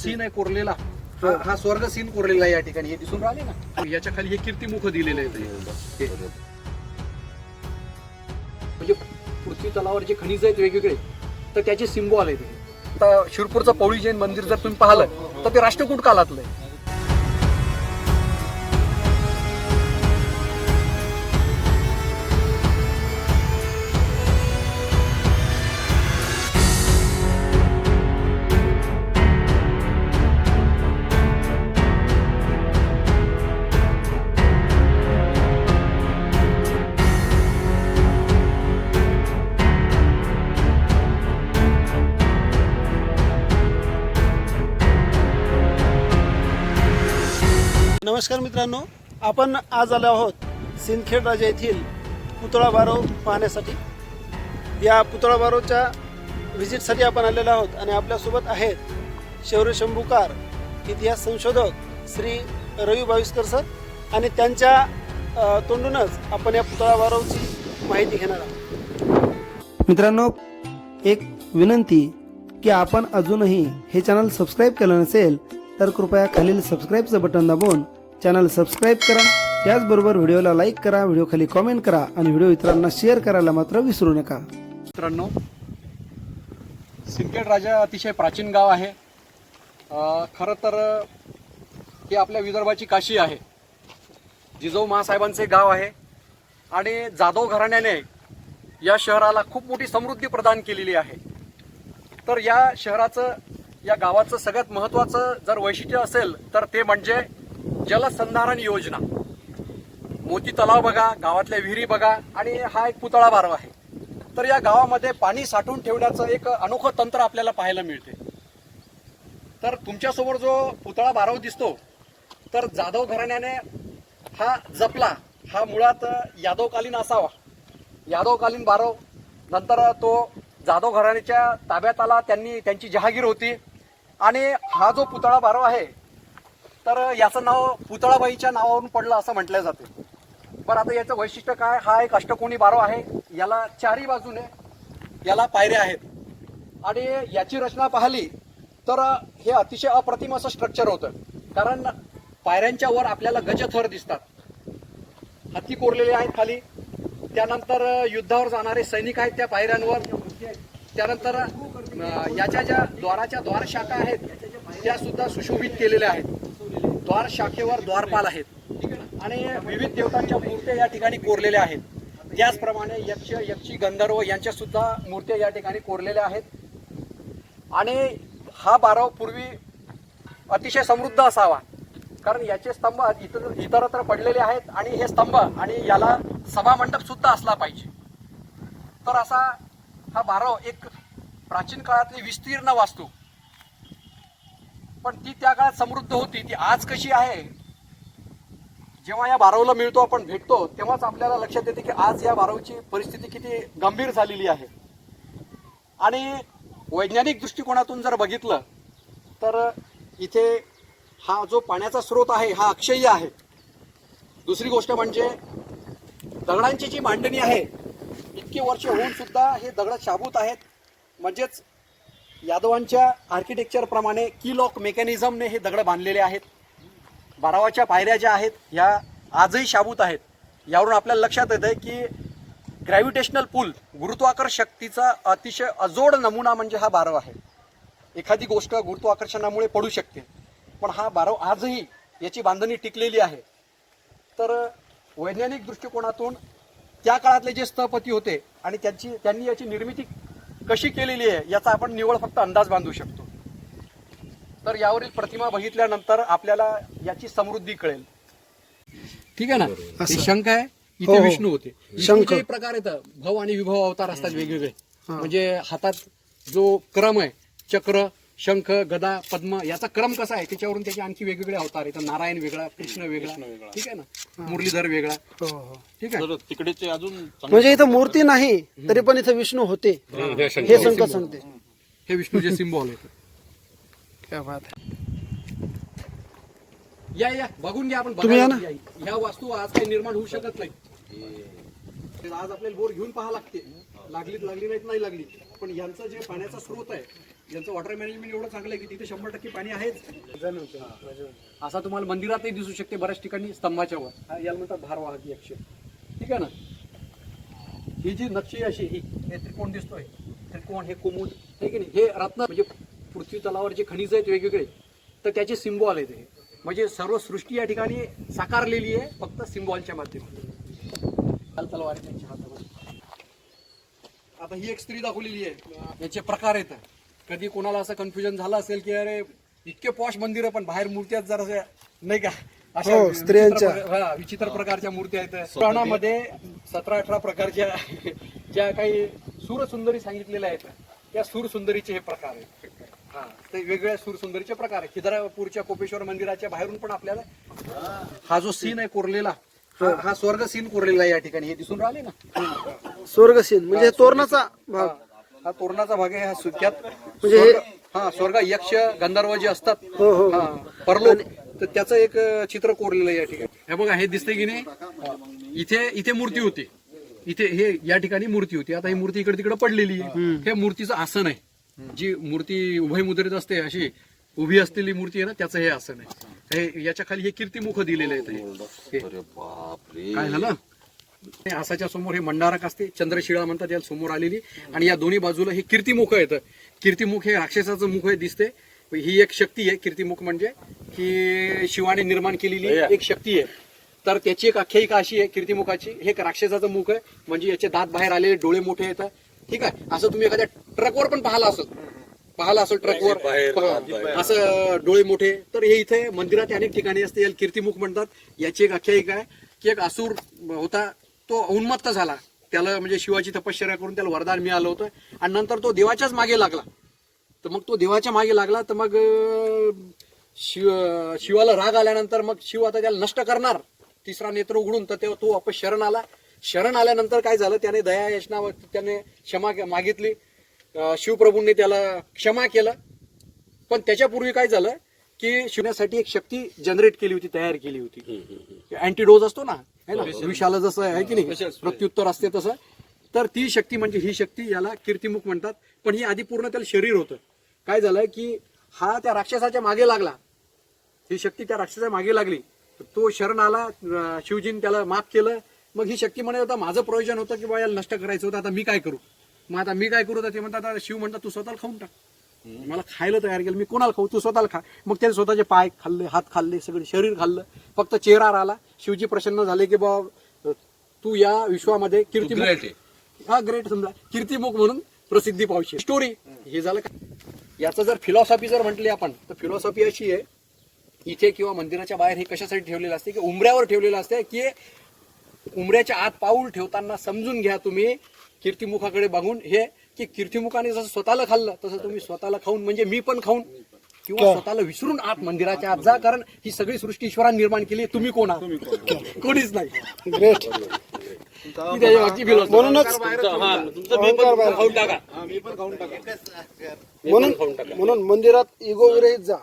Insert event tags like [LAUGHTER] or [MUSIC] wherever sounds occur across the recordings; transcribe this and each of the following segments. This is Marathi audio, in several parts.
सीन आहे कोरलेला. हा- हा. स्वर्ग सीन कोरलेला आहे या ठिकाणी. हे दिसून राहिले ना? याच्या खाली हे कीर्तिमुख दिलेले. म्हणजे पृथ्वी तलावर जे खनिज आहेत वेगवेगळे तर त्याचे सिम्बॉल आहेत. आता शिरपूरचं पौळी जैन मंदिर जर तुम्ही पाहिलं तर ते राष्ट्रकूट कालातलं आहे. नमस्कार मित्रांनो आपण आज आलो आहोत सिंदखेड राजा येथील पुतळा बारव पाहण्यासाठी. या पुतळा बारोच्या व्हिजिटसाठी आपण आलेलो आहोत आणि आपल्यासोबत आहेत शौर्य शंभूकार इतिहास संशोधक श्री रवी बाविस्कर सर आणि त्यांच्या तोंडूनच आपण या पुतळा बारवची माहिती घेणार आहोत. मित्रांनो एक विनंती की आपण अजूनही हे चॅनल सबस्क्राईब केलं नसेल तर कृपया खालील सबस्क्राईबचं बटन दाबून चॅनल सबस्क्राईब करा त्याचबरोबर व्हिडिओला लाईक करा व्हिडिओ खाली कॉमेंट करा आणि व्हिडिओ इतरांना शेअर करायला मात्र विसरू नका. मित्रांनो सिंदखेड राजा अतिशय प्राचीन गाव आहे. खरं तर हे आपल्या विदर्भाची काशी आहे. जिजाऊ महासाहेबांचे गाव आहे. आणि जाधव घराण्याने या शहराला खूप मोठी समृद्धी प्रदान केलेली आहे. तर या शहराचं या गावाचं सगळ्यात महत्त्वाचं जर वैशिष्ट्य असेल तर ते म्हणजे जलसंधारण योजना. मोती तलाव बघा गावातल्या विहिरी बघा आणि हा एक पुतळा बारव आहे. तर या गावामध्ये पाणी साठवून ठेवण्याचं एक अनोखं तंत्र आपल्याला पाहायला मिळते. तर तुमच्यासमोर जो पुतळा बारव दिसतो तर जाधव घराण्याने हा जपला हा मुळात यादवकालीन असावा. यादवकालीन बारव नंतर तो जाधव घराण्याच्या ताब्यात आला त्यांनी त्यांची जहागीर होती. आणि हा जो पुतळा बारव आहे तर याचं नाव पुतळाबाईच्या नावावरून पडलं असं म्हटलं जाते. पण आता याचं वैशिष्ट्य काय? हा एक अष्टकोणी बारो आहे. याला चारी बाजूने याला पायऱ्या आहेत. आणि याची रचना पाहिली तर हे अतिशय अप्रतिम असं स्ट्रक्चर होतं. कारण पायऱ्यांच्या वर आपल्याला गजथर दिसतात. हत्ती कोरलेले आहेत खाली. त्यानंतर युद्धावर जाणारे सैनिक आहेत त्या पायऱ्यांवर. त्यानंतर याच्या ज्या द्वाराच्या द्वारशाखा आहेत त्या सुद्धा सुशोभित केलेल्या आहेत. द्वार शाखेवर द्वारपाल आहेत. आणि विविध देवतांच्या मूर्त्या या ठिकाणी कोरलेल्या आहेत. त्याचप्रमाणे यक्ष यक्षी गंधर्व यांच्या सुद्धा मूर्त्या या ठिकाणी कोरलेल्या आहेत. आणि हा बारव पूर्वी अतिशय समृद्ध असावा. कारण याचे स्तंभ इतर इतरत्र पडलेले आहेत आणि हे स्तंभ आणि याला सभामंडप सुद्धा असला पाहिजे. तर असा हा बारव एक प्राचीन काळातली विस्तीर्ण वास्तू पण ती त्या काळात समृद्ध होती. ती आज कशी आहे? जेव्हा या बारवला मिळतो आपण भेटतो तेव्हाच आपल्याला लक्षात येते की आज या बारवची परिस्थिती किती गंभीर झालेली आहे. आणि वैज्ञानिक दृष्टिकोनातून जर बघितलं तर इथे हा जो पाण्याचा स्रोत आहे हा अक्षय्य आहे. दुसरी गोष्ट म्हणजे दगडांची जी मांडणी आहे इतकी वर्ष होऊन सुद्धा हे दगड शाबूत आहेत. म्हणजेच यादवांच्या आर्किटेक्चरप्रमाणे की लॉक मेकॅनिझमने हे दगड बांधलेले आहेत. बारावाच्या पायऱ्या ज्या आहेत ह्या आजही शाबूत आहेत. यावरून आपल्याला लक्षात येतं की ग्रॅव्हिटेशनल पूल गुरुत्वाकर्षण शक्तीचा अतिशय अजोड नमुना म्हणजे हा बारव आहे. एखादी गोष्ट गुरुत्वाकर्षणामुळे पडू शकते पण हा बारव आजही याची बांधणी टिकलेली आहे. तर वैज्ञानिक दृष्टिकोनातून त्या काळातले जे स्थपती होते आणि त्यांची त्यांनी याची निर्मिती कशी केलेली आहे याचा आपण निवळ फक्त अंदाज बांधू शकतो. तर यावरील प्रतिमा बघितल्यानंतर आपल्याला याची समृद्धी कळेल. ठीक आहे ना. हे शंख आहे हो, इथे हो. विष्णू होते. शंख. प्रकार येतात भव आणि विभव अवतार असतात वेगवेगळे. म्हणजे हातात जो क्रम आहे चक्र शंख गदा पद्म याचा क्रम कसा आहे? त्याच्यावरून त्याचे आणखी वेगवेगळे अवतार येतात नारायण वेगळा कृष्ण वेगळा. ठीक आहे ना? मुरलीधर वेगळा. हो हो. ठीक आहे? तर तिकडेचे अजून म्हणजे इथं मूर्ती नाही तरी पण इथं विष्णू होते. हे. संकट सांगते. हे विष्णूचे सिम्बॉल आहेत. क्या बात आहे. या या. बघून घ्या आपण. तुम्ही या ना. बघायला या. ह्या वस्तू आज काही निर्माण होऊ शकत नाही. आज आपल्याला बोर घेऊन पाहा लागते. लागलीत लागली नाहीत नाही लागली. पण यांचं जे पाण्याचा स्रोत आहे यांचं वॉटर मॅनेजमेंट एवढं चांगलं आहे की तिथे शंभर टक्के पाणी आहेच. असा तुम्हाला मंदिरातही दिसू शकते बऱ्याच ठिकाणी स्तंभाच्या वर. याला म्हणतात भारवाहक यक्ष. ठीक आहे ना? ही जी नक्षी अशी ही हे त्रिकोण दिसतोय. त्रिकोण हे कुमुद ठीक आहे नाही हे रत्न म्हणजे पृथ्वी तलावर जे खनिज आहेत वेगवेगळे तर त्याचे सिम्बॉल आहेत हे. म्हणजे सर्व सृष्टी या ठिकाणी साकारलेली आहे फक्त सिम्बॉलच्या माध्यमातून. चाल तलवार आहे त्यांच्या हातात आता ही एक स्त्री दाखवलेली आहे. याचे प्रकार आहेत. कधी कोणाला असं कन्फ्युजन झालं असेल की अरे इतके पॉश मंदिर पण बाहेर मूर्त्या जरा नाही का? अशा हो, विचित्र स्त्रियांच्या. प्रकार- हा, विचित्र प्रकारच्या मूर्त्या आहेत. पुराणामध्ये सतरा अठरा प्रकारच्या [LAUGHS] ज्या काही सूरसुंदरी सांगितलेल्या आहेत त्या सूरसुंदरीचे हे प्रकार आहेत. हा ते वेगवेगळ्या सूरसुंदरीचे प्रकार आहेत. खिद्रापूरच्या कोपेश्वर मंदिराच्या बाहेरून पण आपल्याला हा जो सीन आहे कोरलेला हा- हा स्वर्ग सीन कोरलेला आहे या ठिकाणी. हे दिसून राहिले ना? स्वर्गसीन म्हणजे तोरणाचा भाग. हा तोरणाचा भाग आहे हा सुक्यात म्हणजे हे- स्वर्ग- हा स्वर्ग यक्ष गंधर्व जे असतात हो, हो. हा, परलोक तर त्याचं एक अ, चित्र कोरलेलं आहे या ठिकाणी. हे बघा हे दिसते की नाही? इथे इथे मूर्ती होती. इथे हे या ठिकाणी मूर्ती होती. आता ही मूर्ती इकडे तिकडे पडलेली आहे. हे मूर्तीचं आसन आहे. जी मूर्ती उभय मुद्रित असते अशी उभी असलेली मूर्ती आहे ना त्याचं हे आसन आहे. हे याच्या खाली हे कीर्तिमुख दिलेले आहेत हे. हे. काय झालं? आसाच्या समोर हे मंडारक असते. चंद्रशिळा म्हणतात याला समोर आलेली. आणि या दोन्ही बाजूला हे कीर्तिमुख आहेत. कीर्तिमुख हे राक्षसाचं मुख आहे दिसते. ही एक शक्ती आहे कीर्तिमुख म्हणजे की शिवाने निर्माण केलेली एक शक्ती आहे. तर त्याची एक आख्यायिका अशी आहे कीर्तिमुखाची. हे एक राक्षसाचं मुख आहे. म्हणजे याचे दात बाहेर आलेले डोळे मोठे येतात ठीक आहे? असं तुम्ही एखाद्या ट्रकवर पण पाहिलं असेल पाहिलं असेल ट्रकवर. असं डोळे मोठे. तर हे इथे मंदिरात अनेक ठिकाणी असते. याला कीर्तिमुख म्हणतात. याची एक आख्यायिका आहे. की एक असुर होता. तो उन्मत्त झाला. त्याला म्हणजे शिवाची तपश्चर्या करून त्याला वरदान मिळालं होतं. आणि नंतर तो देवाच्याच मागे लागला. तर मग तो देवाच्या मागे लागला तर मग शिव शिवाला राग आल्यानंतर मग शिव आता त्याला नष्ट करणार. तिसरा नेत्र उघडून तर तेव्हा तो वापस शरण आला. शरण आल्यानंतर काय झालं? त्याने दया यशना त्याने क्षमा मागितली. शिवप्रभूंनी त्याला क्षमा केलं. पण त्याच्यापूर्वी काय झालं? की शिवण्यासाठी एक शक्ती जनरेट केली होती तयार केली होती. अँटीडोज असतो ना है ना? विषाला जसं आहे की नाही? प्रत्युत्तर असते तसं. तर ती शक्ती म्हणजे ही शक्ती याला कीर्तिमुख म्हणतात. पण ही आधी पूर्ण त्याला शरीर होतं. काय झालं की हा त्या राक्षसाच्या मागे लागला. ही शक्ती त्या राक्षसाच्या मागे लागली. तो शरण आला शिवजीने त्याला माफ केलं. मग ही शक्ती म्हणत होता माझं प्रयोजन होतं की बा याला नष्ट करायचं होतं आता मी काय करू? मग आता मी काय करू? तर ते म्हणतात शिव म्हणतात तू स्वतःला खाऊन टाक. मला खायला तयार केलं. मी कोणाला खाऊ? तू स्वतःला खा. मग त्याने स्वतःचे पाय खाल्ले हात खाल्ले सगळे शरीर खाल्लं. फक्त चेहरा राहिला. शिवजी प्रसन्न झाले की बा तू या विश्वामध्ये कीर्तिमुख हा ग्रेट समजा. कीर्तिमुख म्हणून प्रसिद्धी पावशी. स्टोरी हे झालं का? याचं जर फिलॉसॉफी जर म्हटली आपण तर फिलॉसॉफी अशी आहे इथे किंवा मंदिराच्या बाहेर हे कशासाठी ठेवलेलं असते? की उंबऱ्यावर ठेवलेलं असते की उंबऱ्याच्या आत पाऊल ठेवताना समजून घ्या तुम्ही कीर्तिमुखाकडे बघून. हे की कीर्तिमुखाने जसं स्वतःला खाल्लं तसं तुम्ही स्वतःला खाऊन म्हणजे मी पण खाऊन किंवा स्वतःला विसरून आत मंदिराच्या आत जा कारण ही सगळी सृष्टी ईश्वराने निर्माण केली. तुम्ही कोण आहात? [LAUGHS] कोणीच नाही. ग्रेट ही. म्हणूनच. म्हणून म्हणून मंदिरात इगो विरहित जा.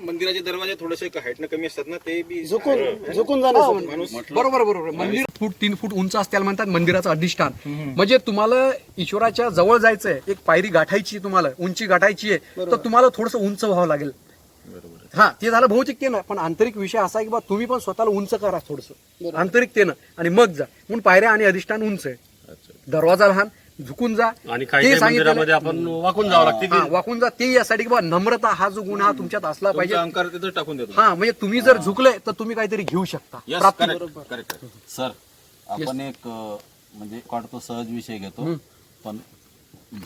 मंदिराचे दरवाजे थोडेसे हाईटनं कमी असतात ना ते बी झुकून झुकून जाण्यासाठी बरोबर बरोबर. मंदिर फूट तीन फूट उंच असत्याला म्हणतात मंदिराचं अधिष्ठान. म्हणजे तुम्हाला ईश्वराच्या जवळ जायचंय एक पायरी गाठायची तुम्हाला उंची गाठायची आहे तर तुम्हाला थोडस उंच व्हावं लागेल. हा ते झालं भौतिकतेनं. पण आंतरिक विषय असा आहे की बा तुम्ही पण स्वतःला उंच करा थोडस. आंतरिकतेनं. आणि मग जा. म्हणून पायऱ्या आणि अधिष्ठान उंच आहे. दरवाजा लहान झुकून जा. आणि काही मंदिरामध्ये आपण वाकून जावं लागते हा, वाकून जा. ते यासाठी की बा नम्रता हा जो गुण हा तुमच्यात असला पाहिजे. तुमचा तिथं टाकून देतो. हा म्हणजे तुम्ही जर झुकले तर तुम्ही काहीतरी घेऊ शकता. प्राप्ती. सर आपण एक अ, म्हणजे काढतो सहज विषय घेतो. पण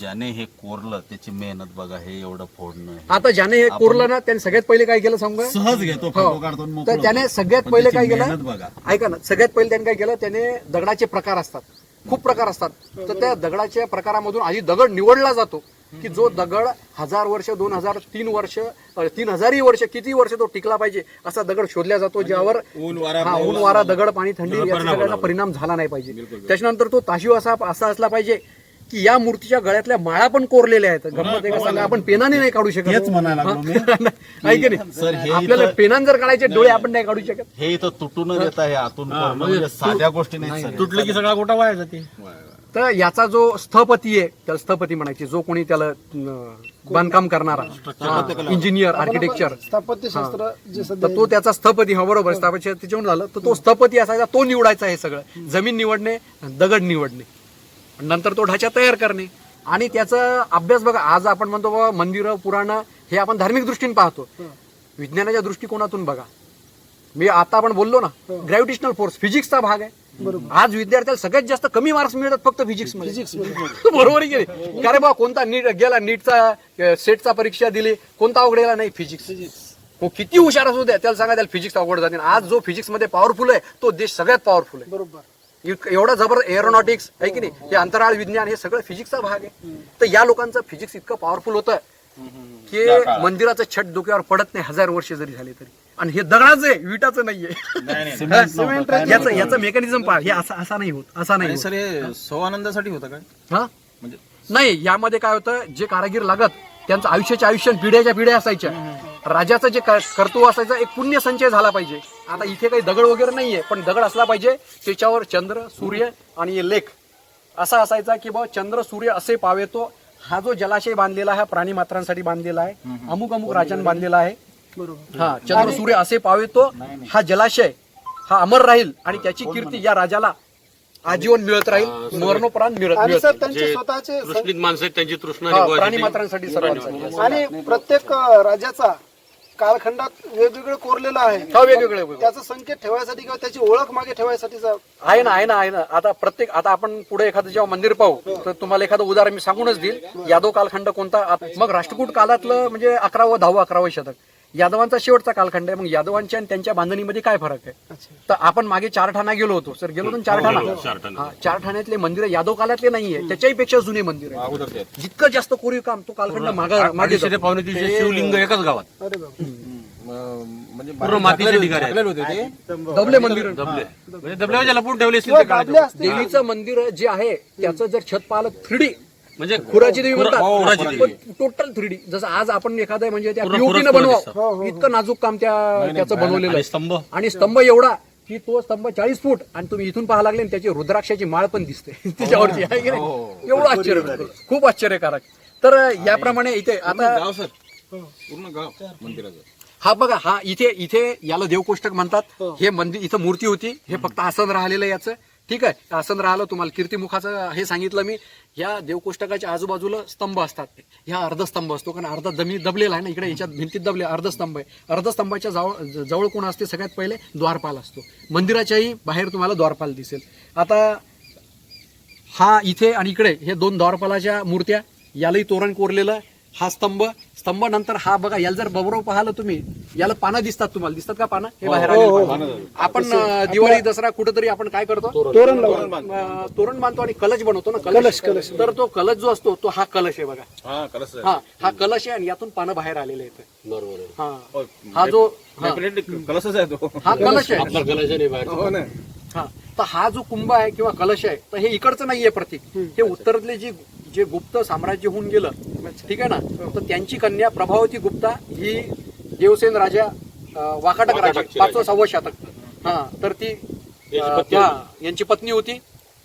ज्याने हे कोरलं त्याची मेहनत बघा हे एवढं फोडणं हे. आता ज्याने हे कोरलं ना त्याने सगळ्यात पहिले काय केलं सांगू का? सहज घेतो हो. फोटो काढतो आणि मोकळं तर त्याने होतो. सगळ्यात पण पहिले त्याची काय मेहनत केलं बघा. ऐका ना सगळ्यात पहिले त्याने काय केलं? त्याने दगडाचे प्रकार असतात. खूप प्रकार असतात. तर त्या दगडाच्या प्रकारामधून आधी दगड निवडला जातो की जो दगड हजार वर्ष दोन हजार तीन वर्ष तीन हजारही वर्ष किती वर्ष तो टिकला पाहिजे असा दगड शोधला जातो ज्यावर ऊन वारा हा ऊन वारा दगड पाणी थंडी या सगळ्याचा परिणाम झाला. नाही पाहिजे. त्याच्यानंतर तो ताशीव असा असा असला पाहिजे की या मूर्तीच्या गळ्यातल्या माळा पण कोरलेल्या आहेत. गंमत एक सांगा आपण पेनाने नाही काढू शकत. हेच म्हणायला लागलो मी. [LAUGHS] आहे की सर, नाही हे आपल्याला पेनान जर काढायचे डोळे आपण नाही काढू शकत. हे इथं तुटून येत आहे आतून कोरणं म्हणजे साध्या गोष्टी नाही सर. तुटलं की सगळा गोटा वाया जाते. तर याचा जो स्थपती आहे त्याला स्थपती म्हणायची. जो कोणी त्याला अं, बांधकाम करणारा इंजिनियर आर्किटेक्चर स्थापत्यशास्त्र जे सध्या तर तो त्याचा स्थपती हा बरोबर स्थापत्य त्याच्यावर झालं. तर तो स्थपती असायचा तो निवडायचा हे सगळं. जमीन निवडणे दगड निवडणे. नंतर तो ढाचा तयार करणे. आणि त्याचा अभ्यास बघा आज आपण म्हणतो बाबा मंदिरं पुराणं हे आपण धार्मिक दृष्टीने पाहतो. विज्ञानाच्या दृष्टिकोनातून बघा. मी आता आपण बोललो ना ग्रॅव्हिटेशनल फोर्स फिजिक्सचा भाग आहे. आज विद्यार्थ्याला सगळ्यात जास्त कमी मार्क्स मिळतात फक्त फिजिक्समध्ये. [LAUGHS] बरोबर आहे की नाही? का रे बा कोणता नीट गेला नीटचा सेटचा परीक्षा दिली कोणता अवघड गेला नाही फिजिक्स हो किती हुशार असू द्या त्याला सांगा त्याला फिजिक्स अवघड जाते. आज जो फिजिक्समध्ये पॉवरफुल आहे तो देश सगळ्यात पॉवरफुल आहे. बरोबर. एवढा जबर एरोनॉटिक्स आहे की नाही? हे अंतराळ विज्ञान हे सगळं फिजिक्सचा भाग आहे. तर या लोकांचं फिजिक्स इतकं पॉवरफुल होतं की मंदिराचं छत डोक्यावर पडत नाही हजार वर्ष जरी झाले तरी. आणि हे दगडाचं आहे विटाचं नाहीये. सिमेंट याचं याचं मेकॅनिझम पहा हे असा असा नाही होत असा नाही. सर हे सौआनंदासाठी होतं काय? हा? म्हणजे नाही यामध्ये काय होतं जे कारागीर लागत त्यांचं आयुष्याच्या आयुष्य पिढ्याच्या पिढ्या असायच्या. राजाचं जे क- कर्तव्य असायचं एक पुण्य संचय झाला पाहिजे. आता इथे काही दगड वगैरे नाहीये पण दगड असला पाहिजे त्याच्यावर चंद्र सूर्य आणि लेख असा असायचा की बाबा चंद्र सूर्य असे पावेतो हा जो जलाशय बांधलेला आहे हा प्राणी मात्रांसाठी बांधलेला आहे अमुक अमुक राजांनी बांधलेला आहे. बरोबर. हा चंद्र सूर्य असे पावेतो हा जलाशय हा अमर राहील आणि त्याची कीर्ती या राजाला आजीवन मिळत राहील मरणोपरांत मिळत सर त्यांचे स्वतःचे तृष्णीत माणसं त्यांची तृष्णा प्राणी मात्रांसाठी सर्वांसाठी. आणि प्रत्येक राजाचा कालखंडात वेगवेगळं कोरलेलं आहे. हा वेगवेगळे वेगवेगळे. त्याचं संकेत ठेवायसाठी किंवा त्याची ओळख मागे ठेवायसाठीचा आहे ना आहे ना आहे ना. आता प्रत्येक आता आपण पुढे एखादं जेव्हा मंदिर पाहू तर तुम्हाला एखादं उदाहरण मी सांगूनच देईल. यादव कालखंड कोणता? मग राष्ट्रकूट काळातलं म्हणजे अकरावं दहावं अकरावं शतक. यादवांचा शेवटचा कालखंड आहे. मग यादवांच्या आणि त्यांच्या बांधणीमध्ये काय फरक आहे? तर आपण मागे चार ठाणा गेलो होतो. सर गेलो होतो ना चार ठाणा? हा चार ठाण्यातले मंदिर यादव काळातले नाहीये त्याच्याही पेक्षा जुने मंदिर आहे. जितकं जास्त कोरीव काम तो कालखंड मागे शिवलिंग एकाच गावात. म्हणजे पूर्ण मातीचे ठिकाण आहे. टाकलेले होते ते? दबले मंदिर. दबले म्हणजे दबल्यावर ठेवले असतील. दाबले देवीचं मंदिर जे आहे त्याचं जर छत पाहिलं थ्री म्हणजे खुराची देवी हो, खुराची म्हणतात. टोटल थ्री डी जसं आज आपण एखादं म्हणजे त्या पूर्ण पीओपीनं खुरच खुरच बनवा इतकं नाजूक काम त्या त्याचं बनवलेलं आणि आहे. स्तंभ. आणि स्तंभ एवढा की तो स्तंभ चाळीस फूट आणि तुम्ही इथून पाहा लागले आणि त्याची रुद्राक्षाची माळ पण दिसते. [LAUGHS] त्याच्यावरती आहे की नाही? एवढं आश्चर्य खूप आश्चर्यकारक. तर याप्रमाणे इथे आता गाव सर. पूर्ण गाव मंदिराचं. हा बघा हा इथे इथे याला देवकोष्टक म्हणतात. हे. मंदिर इथं मूर्ती होती. हे फक्त आसन राहिलेलं आहे याचं. ठीक आहे. आसन राहिलं तुम्हाला कीर्तिमुखाचं हे सांगितलं मी. या देवकोष्टकाच्या आजूबाजूला स्तंभ असतात. ह्या अर्धस्तंभ असतो कारण अर्धा जमीन दबलेला आहे ना इकडे याच्यात भिंतीत दबले अर्धस्तंभ आहे. अर्धस्तंभाच्या जवळ जवळ कोण असते सगळ्यात पहिले द्वारपाल असतो. मंदिराच्याही बाहेर तुम्हाला द्वारपाल दिसेल. आता हा इथे आणि इकडे हे दोन द्वारपालाच्या मूर्त्या यालाही तोरण कोरलेलं हा स्तंभ स्तंभ नंतर हा बघा याला जर बरोबर पाहिलं तुम्ही याला पानं दिसतात तुम्हाला. दिसतात का पानं? हे बाहेर आलेली पानं. आपण अं, दिवाळी दसरा कुठेतरी आपण काय करतो? तोरण. लावून अं, तोरण बांधतो आणि कलश बनवतो ना कलश. कलश तर तो कलश जो असतो तो हा कलश आहे बघा. हा कलस हा हा कलश आहे आणि यातून पानं बाहेर आलेले आहेत. बरोबर आहे. हा. हा जो हा, कलसच आहे तो. हा कलश आहे. आपला गलाशाने बाहेर. हो ना. हा. तर हा जो कुंभ आहे किंवा कलश आहे तर हे इकडचं नाहीये प्रतीक. हे उत्तरातले जे जे गुप्त साम्राज्य होऊन गेलं ठीक आहे ना? तर त्यांची कन्या प्रभावती गुप्ता ही देवसेन राजा वाकाटक राजा पाचवं सहावं शतक. हा तर ती हा, यांची पत्नी होती.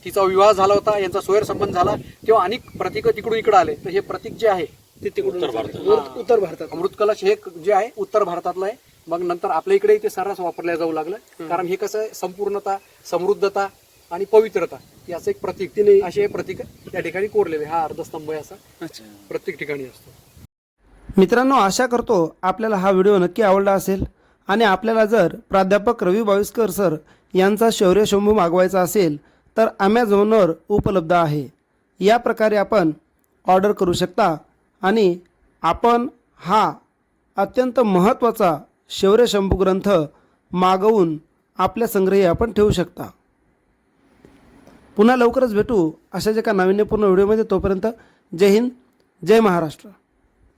तिचा विवाह झाला होता यांचा सोयर संबंध झाला. तेव्हा अनेक प्रतीक तिकडून इकडे आले. तर हे प्रतीक जे आहे ते तिकडून उत्तर- उत्तर भारतात. अमृत कलश हे जे आहे उत्तर भारतातलं आहे. मग नंतर आपल्या इकडे ते सर्रास वापरल्या जाऊ लागलं. कारण हे कसं आहे संपूर्णता समृद्धता आणि पवित्रता याचं एक प्रतीक. तिने असे प्रतीक त्या ठिकाणी कोरलेले हा अर्धस्तंभ आहे असा. प्रत्येक ठिकाणी असतो. मित्रांनो आशा करतो आपल्याला हा व्हिडिओ नक्की आवडला असेल. आणि आपल्याला जर प्राध्यापक रवी बाविस्कर सर यांचा शौर्य शंभू मागवायचा असेल तर ॲमेझॉनवर उपलब्ध आहे. या प्रकारे आपण ऑर्डर करू शकता. आणि आपण हा अत्यंत महत्त्वाचा शौर्य शंभू ग्रंथ मागवून आपल्या संग्रही आपण ठेवू शकता. पुन्हा लवकरच भेटू अशाच एका नाविन्यपूर्ण व्हिडिओमध्ये. तोपर्यंत जय हिंद जय महाराष्ट्र.